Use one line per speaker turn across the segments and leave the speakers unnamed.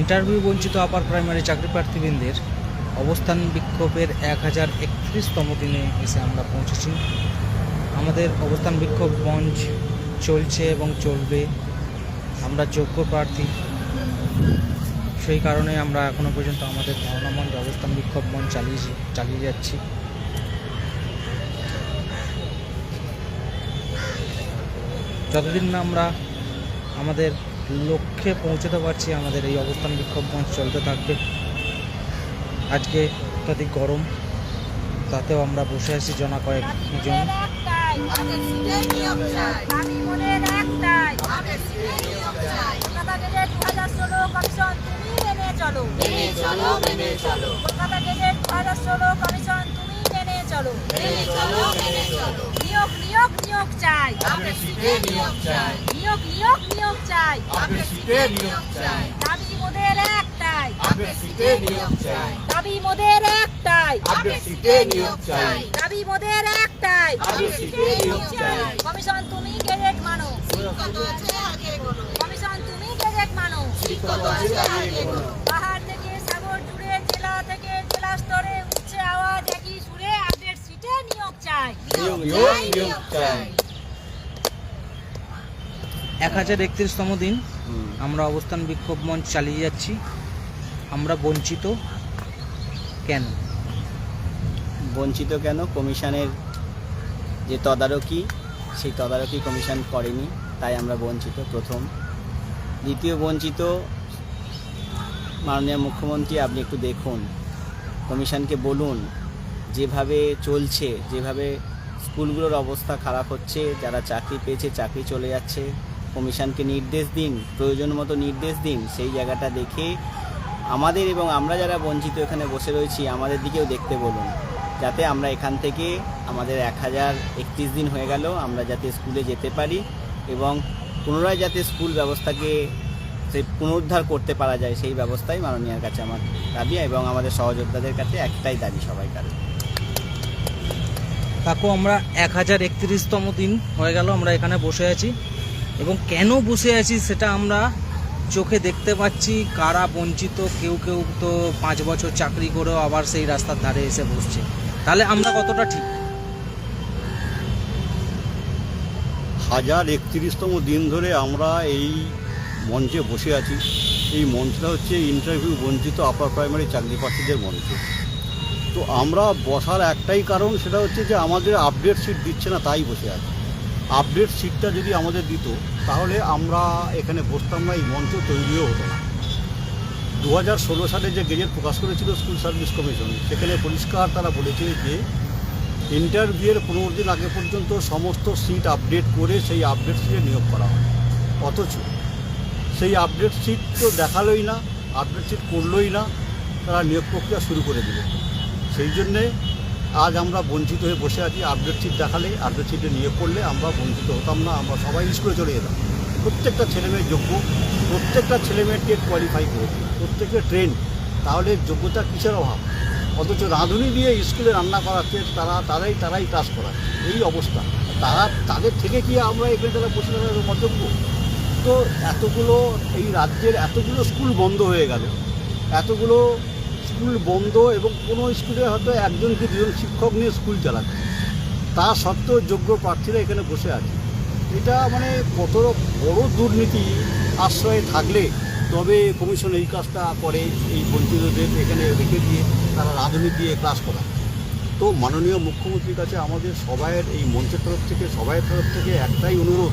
Interview বঞ্চিত upper primary চাকরি প্রার্থীবৃন্দের অবস্থান বিক্ষোভের এক হাজার একত্রিশতম দিনে এসে আমরা পৌঁছেছি। আমাদের অবস্থান বিক্ষোভ মঞ্চ চলছে এবং চলবে। আমরা যোগ্য প্রার্থী। সেই কারণে আমরা এখনও পর্যন্ত আমাদের ধারণা মঞ্চ অবস্থান বিক্ষোভ মঞ্চ চালিয়ে চালিয়ে যাচ্ছি। যতদিন না আমরা আমাদের লক্ষ্যে পৌঁছতে পারছি আমাদের এই অবস্থান বিক্ষোভ মঞ্চ চলতে থাকবে। আজকে অত্যাধিক গরম তাতেও আমরা বসে আছি জনা কয়েকজন
নিয়োগ নিয়োগ নিয়োগ চাই। নিয়োগ নিয়োগ নিয়োগ চাই। দাবি মোদের একটাই। দাবি মোদের একটাই। দাবি মোদের একটাই। কমিশন তুমি গেজেট মানো। কমিশন তুমি গেজেট মানো। পাহাড় থেকে সাগর জুড়ে জেলা থেকে জেলা স্তরে উঠছে আওয়াজ একই সুরে আপডেট সিটে নিয়োগ চাই। নিয়োগ চাই।
এক হাজার একত্রিশতম দিন। আমরা অবস্থান বিক্ষোভ মঞ্চ চালিয়ে যাচ্ছি। আমরা বঞ্চিত কেন?
বঞ্চিত কেন? কমিশনের যে তদারকি সেই তদারকি কমিশন করেনি তাই আমরা বঞ্চিত প্রথম। দ্বিতীয় বঞ্চিত মাননীয় মুখ্যমন্ত্রী আপনি একটু দেখুন। কমিশনকে বলুন যেভাবে চলছে যেভাবে স্কুলগুলোর অবস্থা খারাপ হচ্ছে যারা চাকরি পেয়েছে চাকরি চলে যাচ্ছে কমিশনকে নির্দেশ দিন, প্রয়োজন মতো নির্দেশ দিন, সেই জায়গাটা দেখে আমাদের এবং আমরা যারা বঞ্চিত এখানে বসে রয়েছি, আমাদের দিকেও দেখতে বলুন। যাতে আমরা এখান থেকে আমাদের এক হাজার একত্রিশ দিন হয়ে গেল, আমরা যাতে স্কুলে যেতে পারি এবং পুনরায় যাতে স্কুল ব্যবস্থাকে সে পুনরুদ্ধার করতে পারা যায়, সেই ব্যবস্থাই মাননীয়ার কাছে আমার দাবি এবং আমাদের সহযোদ্ধাদের কাছে একটাই দাবি সবাইকার।
কাকু, আমরা এক হাজার একত্রিশতম দিন হয়ে গেল, আমরা এখানে বসে আছি। এবং কেন বসে আছি সেটা আমরা চোখে দেখতে পাচ্ছি। কারা বঞ্চিত? কেউ কেউ তো পাঁচ বছর চাকরি করেও আবার সেই রাস্তার ধারে এসে বসছে। তাহলে আমরা কতটা ঠিক?
হাজার একত্রিশতম দিন ধরে আমরা এই মঞ্চে বসে আছি। এই মঞ্চটা হচ্ছে ইন্টারভিউ বঞ্চিত আপার প্রাইমারি চাকরি প্রার্থীদের মঞ্চ। তো আমরা বসার একটাই কারণ সেটা হচ্ছে যে আমাদের আপডেট সিট দিচ্ছে না, তাই বসে আছি। আপডেট সিটটা যদি আমাদের দিত, তাহলে আমরা এখানে বসতাম না, এই মঞ্চ তৈরিও হতো না। দু হাজার ষোলো সালে যে গেজেট প্রকাশ করেছিল স্কুল সার্ভিস কমিশন, সেখানে পরিষ্কার তারা বলেছে যে, ইন্টারভিউয়ের পনেরো দিন আগে পর্যন্ত সমস্ত সিট আপডেট করে সেই আপডেট সিটে নিয়োগ করা হয়। অথচ সেই আপডেট সিট তো দেখালোই না আপডেট সিট করলোই না, তারা নিয়োগ প্রক্রিয়া শুরু করে দিল। সেই জন্যে আজ আমরা বঞ্চিত হয়ে বসে আছি আপডেট সিট দেখালে আপডেট সিটে নিয়োগ করলে আমরা বঞ্চিত হতাম না, আমরা সবাই স্কুলে চলে যেতাম। প্রত্যেকটা ছেলেমেয়ের যোগ্য, প্রত্যেকটা ছেলেমেয়ের টেট কোয়ালিফাই করেছে প্রত্যেকের ট্রেন তাহলে যোগ্যতা কিসের অভাব? অথচ রাঁধুনি দিয়ে স্কুলে রান্না করাচ্ছে, তারা, তারাই তারাই ক্লাস করাচ্ছে এই অবস্থা। তারা, তাদের থেকে কি আমরা এখানে তারা বসে থাকার অযোগ্য? তো এতগুলো, এই রাজ্যের এতগুলো স্কুল বন্ধ হয়ে গেল, এতগুলো স্কুল বন্ধ এবং কোনো স্কুলে হয়তো একজন কি দুজন শিক্ষক নিয়ে স্কুল চালাচ্ছে তা সত্ত্বেও যোগ্য প্রার্থীরা এখানে বসে আছে। এটা মানে কত বড় দুর্নীতি আশ্রয়ে থাকলে তবে কমিশন এই কাজটা করে, এই বঞ্চিতদের এখানে রেখে দিয়ে তারা রাজনীতি ক্লাস করা তো মাননীয় মুখ্যমন্ত্রীর কাছে আমাদের সবাইয়ের, এই মঞ্চের তরফ থেকে, সবাইয়ের তরফ থেকে একটাই অনুরোধ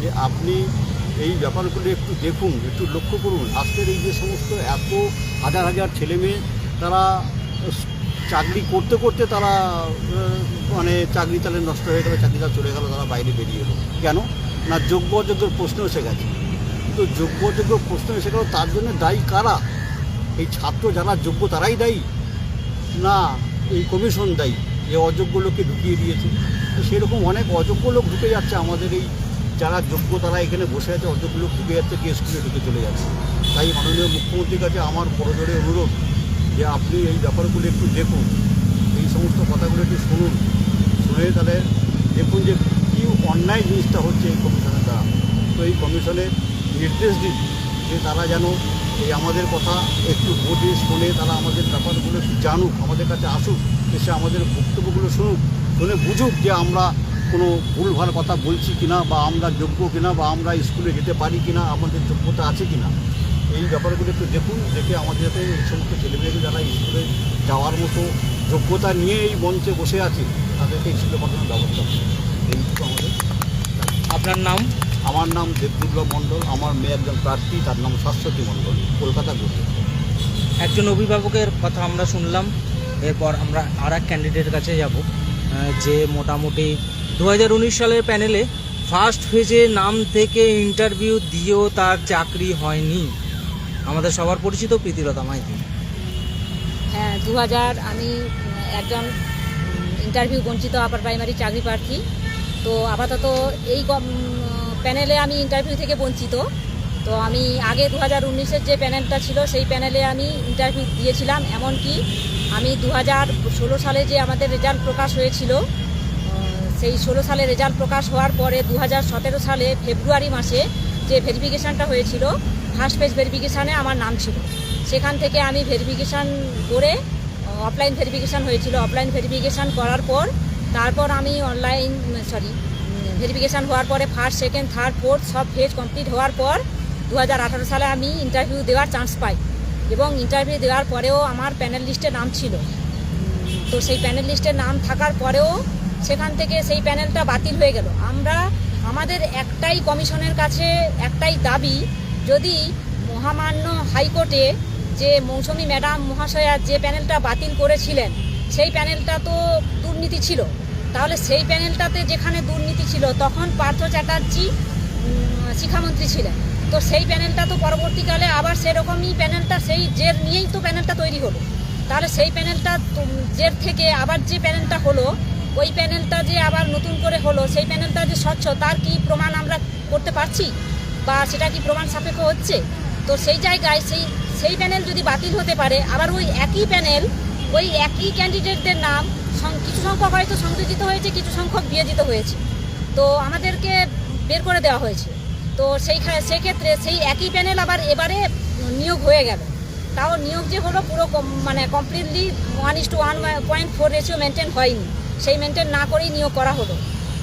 যে আপনি এই ব্যাপারগুলো একটু দেখুন, একটু লক্ষ্য করুন। আজকের এই যে সমস্ত এত হাজার হাজার ছেলে মেয়ে তারা চাকরি করতে করতে তারা মানে চাকরি তাহলে নষ্ট হয়ে গেল চাকরিটা চলে গেল, তারা বাইরে বেরিয়ে এলো। কেন? না, যোগ্য অযোগ্যর প্রশ্ন এসে গেছে। কিন্তু যোগ্য অযোগ্য প্রশ্ন এসে গেল, তার জন্য দায়ী কারা? এই ছাত্র যারা যোগ্য তারাই দায়ী? না, এই কমিশন দায়ী। যে অযোগ্য লোককে ঢুকিয়ে দিয়েছে। তো সেরকম অনেক অযোগ্য লোক ঢুকে যাচ্ছে আমাদের এই যারা যোগ্য তারা এখানে বসে আছে লোক ঢুকে যাচ্ছে, গিয়ে স্কুলে ঢুকে চলে যাচ্ছে। তাই মাননীয় মুখ্যমন্ত্রীর কাছে আমার বড় জোরে অনুরোধ যে আপনি এই ব্যাপারগুলো একটু দেখুন। এই সমস্ত কথাগুলো একটু শুনুন। শুনে তাহলে দেখুন যে কী অন্যায় জিনিসটা হচ্ছে এই কমিশনের দ্বারা তো এই কমিশনের নির্দেশ দিন যে তারা যেন এই আমাদের কথা একটু বোঝে শোনে তারা আমাদের ব্যাপারগুলো একটু জানুক, আমাদের কাছে আসুক, এসে আমাদের বক্তব্যগুলো শুনুক, শুনে বুঝুক যে আমরা কোনো ভুলভাল কথা বলছি কিনা বা আমরা যোগ্য কিনা বা আমরা স্কুলে যেতে পারি কিনা আমাদের যোগ্যতা আছে কিনা এই ব্যাপারগুলো একটু দেখুন দেখে আমাদের যাতে এই সমস্ত ছেলেমেয়েরা যারা স্কুলে যাওয়ার মতো যোগ্যতা নিয়ে এই মঞ্চে বসে আছে তাদেরকে স্কুলে পাঠানোর ব্যবস্থা এইটুকু আমাদের
আপনার নাম?
আমার নাম দেবদুর্লভ মণ্ডল আমার মেয়ে একজন প্রার্থী তার নাম শাশ্বতী মণ্ডল কলকাতা গুরু
একজন অভিভাবকের কথা আমরা শুনলাম এরপর আমরা আর এক ক্যান্ডিডেটের কাছে যাব যে মোটামুটি দু সালের প্যানেলে ফার্স্ট ফেজে নাম থেকে ইন্টারভিউ দিয়েও তার চাকরি হয়নি। আমাদের সবার পরিচিত প্রীতিলতা মাইতি।
হ্যাঁ দু হাজার আমি একজন ইন্টারভিউ বঞ্চিত আপার প্রাইমারি চাকরি প্রার্থী। তো আপাতত এই প্যানেলে আমি ইন্টারভিউ থেকে বঞ্চিত। তো আমি আগে দু হাজার উনিশের যে প্যানেলটা ছিল, সেই প্যানেলে আমি ইন্টারভিউ দিয়েছিলাম। এমনকি আমি দু হাজার ষোলো সালে যে আমাদের রেজাল্ট প্রকাশ হয়েছিল সেই ষোলো সালে রেজাল্ট প্রকাশ হওয়ার পরে দু হাজার সতেরো সালে ফেব্রুয়ারি মাসে যে ভেরিফিকেশানটা হয়েছিল ফার্স্ট পেজ ভেরিফিকেশানে আমার নাম ছিল। সেখান থেকে আমি ভেরিফিকেশান করে অফলাইন ভেরিফিকেশান হয়েছিল। অফলাইন ভেরিফিকেশান করার পর, তারপর আমি অনলাইন সরি ভেরিফিকেশান হওয়ার পরে ফার্স্ট সেকেন্ড থার্ড ফোর্থ সব ফেজ কমপ্লিট হওয়ার পর দু হাজার আঠারো সালে আমি ইন্টারভিউ দেওয়ার চান্স পাই। এবং ইন্টারভিউ দেওয়ার পরেও আমার প্যানেল লিস্টে নাম ছিল। তো সেই প্যানেল লিস্টে নাম থাকার পরেও সেখান থেকে সেই প্যানেলটা বাতিল হয়ে গেল। আমরা, আমাদের একটাই কমিশনের কাছে একটাই দাবি, যদি মহামান্য হাইকোর্টে যে মৌসুমী ম্যাডাম মহাশয়া যে প্যানেলটা বাতিল করেছিলেন, সেই প্যানেলটা তো দুর্নীতি ছিল। তাহলে সেই প্যানেলটাতে যেখানে দুর্নীতি ছিল, তখন পার্থ চ্যাটার্জি শিক্ষামন্ত্রী ছিলেন। তো সেই প্যানেলটা তো পরবর্তীকালে আবার সেরকমই প্যানেলটা, সেই জের নিয়েই তো প্যানেলটা তৈরি হলো। তাহলে সেই প্যানেলটা জের থেকে আবার যে প্যানেলটা হলো ওই প্যানেলটা যে আবার নতুন করে হলো, সেই প্যানেলটা যে স্বচ্ছ, তার কি প্রমাণ আমরা করতে পারছি? বা সেটা কি প্রমাণ সাপেক্ষ হচ্ছে? তো সেই জায়গায় সেই সেই প্যানেল যদি বাতিল হতে পারে, আবার ওই একই প্যানেল, ওই একই ক্যান্ডিডেটদের নাম কিছু সংখ্যক হয়তো সংযোজিত হয়েছে, কিছু সংখ্যক বিয়োজিত হয়েছে। তো আমাদেরকে বের করে দেওয়া হয়েছে। তো সেই সেক্ষেত্রে সেই একই প্যানেল আবার এবারে নিয়োগ হয়ে গেল। তাও নিয়োগ যে হলো পুরো মানে completely one is to one point four ratio maintain হয়নি। সেই মেনটেন না করেই নিয়োগ করা হলো।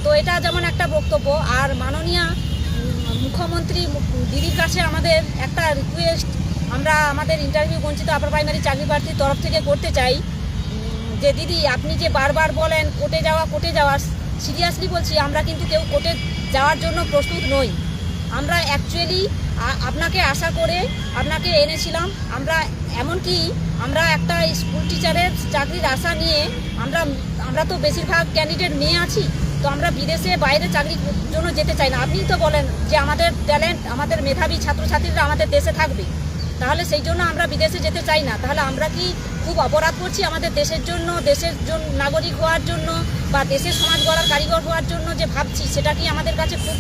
তো এটা যেমন একটা বক্তব্য, আর মাননীয় মুখ্যমন্ত্রী দিদির কাছে আমাদের একটা রিকোয়েস্ট আমরা আমাদের ইন্টারভিউ বঞ্চিত আপার প্রাইমারি চাকরি প্রার্থীর তরফ থেকে করতে চাই যে দিদি, আপনি যে বারবার বলেন কোর্টে যাওয়া কোর্টে যাওয়া সিরিয়াসলি বলছি, আমরা কিন্তু কেউ কোর্টে যাওয়ার জন্য প্রস্তুত নই। আমরা অ্যাকচুয়ালি আপনাকে আশা করে আপনাকে এনেছিলাম। আমরা এমনকি আমরা একটা স্কুল টিচারের চাকরির আশা নিয়ে আমরা আমরা তো বেশিরভাগ ক্যান্ডিডেট মেয়ে আছি, তো আমরা বিদেশে বাইরে চাকরির জন্য যেতে চাই না। আপনিই তো বলেন যে আমাদের ট্যালেন্ট আমাদের মেধাবী ছাত্রছাত্রীরা আমাদের দেশে থাকবে। তাহলে সেই জন্য আমরা বিদেশে যেতে চাই না। তাহলে আমরা কি খুব অপরাধ করছি আমাদের দেশের জন্য দেশের জন্য নাগরিক হওয়ার জন্য বা দেশের সমাজ গড়ার কারিগর হওয়ার জন্য যে ভাবছি, সেটা কি আমাদের কাছে খুব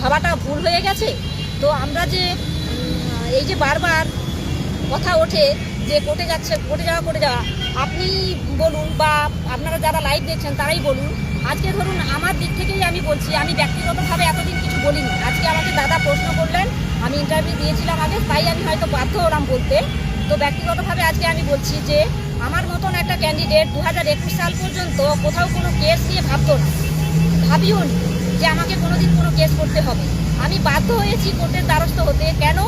ভাবাটা ভুল হয়ে গেছে? তো আমরা যে এই যে বারবার কথা ওঠে যে কোর্টে যাচ্ছে, কোর্টে যাওয়া কোর্টে যাওয়া, আপনি বলুন বা আপনারা যারা লাইভ দেখছেন তারাই বলুন। আজকে ধরুন আমার দিক থেকেই আমি বলছি, আমি ব্যক্তিগতভাবে এতদিন কিছু বলিনি। আজকে আমাকে দাদা প্রশ্ন করলেন, আমি ইন্টারভিউ দিয়েছিলাম আগে, তাই আমি হয়তো বাধ্য হলাম বলতে। তো ব্যক্তিগতভাবে আজকে আমি বলছি যে, আমার মতন একটা ক্যান্ডিডেট দু হাজার একুশ সাল পর্যন্ত কোথাও কোনো কেস নিয়ে ভাবতো না। ভাবিও যে আমাকে কোনোদিন কোনো কেস করতে হবে। আমি বাধ্য হয়েছি কোর্টের দ্বারস্থ হতে। কেন?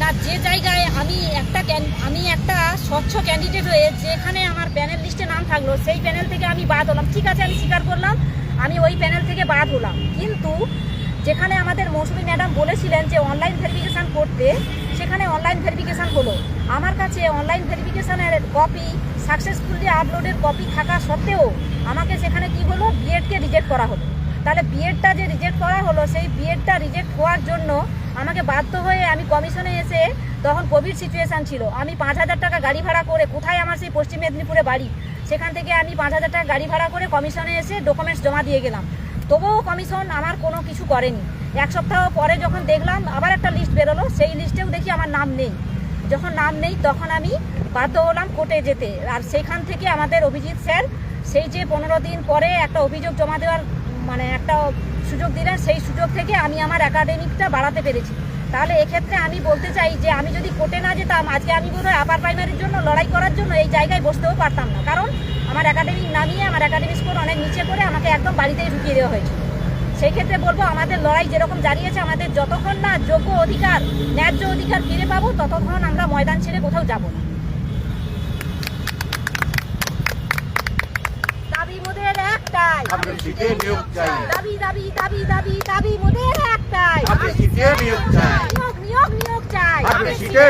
না, যে জায়গায় আমি একটা আমি একটা স্বচ্ছ ক্যান্ডিডেট হয়ে যেখানে আমার প্যানেল লিস্টে নাম থাকল, সেই প্যানেল থেকে আমি বাদ হলাম। ঠিক আছে, আমি স্বীকার করলাম, আমি ওই প্যানেল থেকে বাদ হলাম। কিন্তু যেখানে আমাদের মৌসুমী ম্যাডাম বলেছিলেন যে অনলাইন ভেরিফিকেশান করতে, সেখানে অনলাইন ভেরিফিকেশান হলো। আমার কাছে অনলাইন ভেরিফিকেশানের কপি সাকসেসফুলি আপলোডের কপি থাকা সত্ত্বেও আমাকে সেখানে কি হলো? বিএডকে রিজেক্ট করা হলো। তাহলে বিএডটা যে রিজেক্ট করা হলো, সেই বিএডটা রিজেক্ট হওয়ার জন্য আমাকে বাধ্য হয়ে আমি কমিশনে এসে তখন কোভিড সিচুয়েশান ছিল। আমি পাঁচ হাজার টাকা গাড়ি ভাড়া করে কোথায় আমার সেই পশ্চিম মেদিনীপুরে বাড়ি? সেখান থেকে আমি পাঁচ হাজার টাকা গাড়ি ভাড়া করে কমিশনে এসে ডকুমেন্টস জমা দিয়ে গেলাম। তবুও কমিশন আমার কোনো কিছু করেনি। এক সপ্তাহ পরে যখন দেখলাম, আবার একটা লিস্ট বেরোলো। সেই লিস্টেও দেখি আমার নাম নেই। যখন নাম নেই, তখন আমি বাধ্য হলাম কোর্টে যেতে। আর সেখান থেকে আমাদের অভিজিৎ স্যার, সেই যে পনেরো দিন পরে একটা অভিযোগ জমা দেওয়ার মানে একটা সুযোগ দিলেন, সেই সুযোগ থেকে আমি আমার একাডেমিকটা বাড়াতে পেরেছি। তাহলে এক্ষেত্রে আমি বলতে চাই যে, আমি যদি কোর্টে না যেতাম, আজকে আমি বোধহয় আপার প্রাইমারির জন্য লড়াই করার জন্য এই জায়গায় বসতেও পারতাম না। কারণ আমার একাডেমিক নামিয়ে আমার একাডেমিক স্কোর অনেক নিচে করে আমাকে একদম বাড়িতেই ঢুকিয়ে দেওয়া হয়েছে সেই ক্ষেত্রে বলব, আমাদের লড়াই যেরকম জারিয়েছে আমাদের যতক্ষণ না যোগ্য অধিকার, ন্যায্য অধিকার ফিরে পাবো, ততক্ষণ আমরা ময়দান ছেড়ে কোথাও যাব না দাবি মোদের একটাই
আপনি নিয়োগ চাই
দাবি দাবি দাবি দাবি দাবি মোদের একটাই
আপনি নিয়োগ চাই
নিয়োগ নিয়োগ নিয়োগ চাই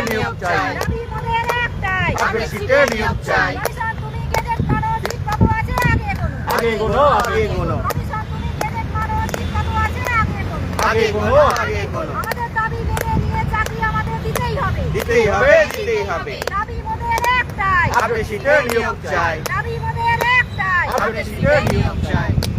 নিয়োগ চাই
দাবি মোদের একটাই
আপনি নিয়োগ চাই
তুমি গেজেট মানো ঠিক কত আছে আগে এগোনো
আগে এগোনো আগে এগোনো
কমিশন তুমি গেজেট মানো ঠিক কত আছে আগে এগোনো
আগে এগোনো
আমাদের দাবি মেনে নিয়ে চাকরি আমাদের দিতেই হবে
দিতেই হবে দিতেই হবে
দাবি মোদের একটাই
শীতে নিয়োগ চাই
দাবি মোদের একটাই
আপনি শীতে নিয়োগ চাই